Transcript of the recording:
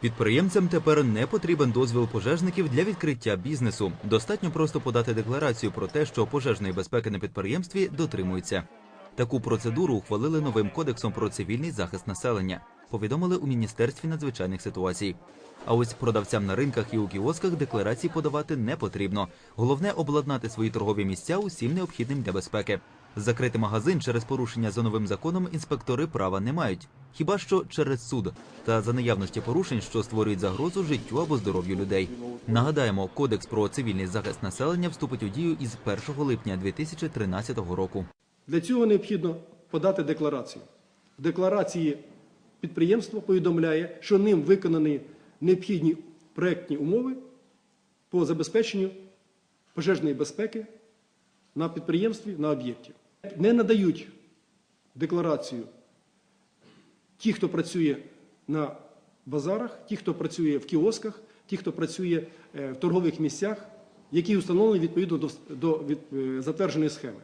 Підприємцям тепер не потрібен дозвіл пожежників для відкриття бізнесу. Достатньо просто подати декларацію про те, що пожежної безпеки на підприємстві дотримуються. Таку процедуру ухвалили новим кодексом про цивільний захист населення. Повідомили у міністерстві надзвичайних ситуацій. А ось продавцям на ринках і у кіосках декларації подавати не потрібно. Головне обладнати свої торгові місця усім необхідним для безпеки. Закрити магазин через порушення за новим законом інспектори права не мають, хіба що через суд та за наявності порушень, що створюють загрозу життю або здоров'ю людей. Нагадаємо, кодекс про цивільний захист населення вступить у дію із 1 липня 2013 року. Для цього необхідно подати декларацію. В декларації підприємство повідомляє, що ним виконані необхідні проектні умови по забезпеченню пожежної безпеки на підприємстві, на об'єкті. Не надають декларацію ті, хто працює на базарах, ті, хто працює в кіосках, ті, хто працює е, в торгових місцях, які установлені відповідно до, до від- е, затвердженої схеми.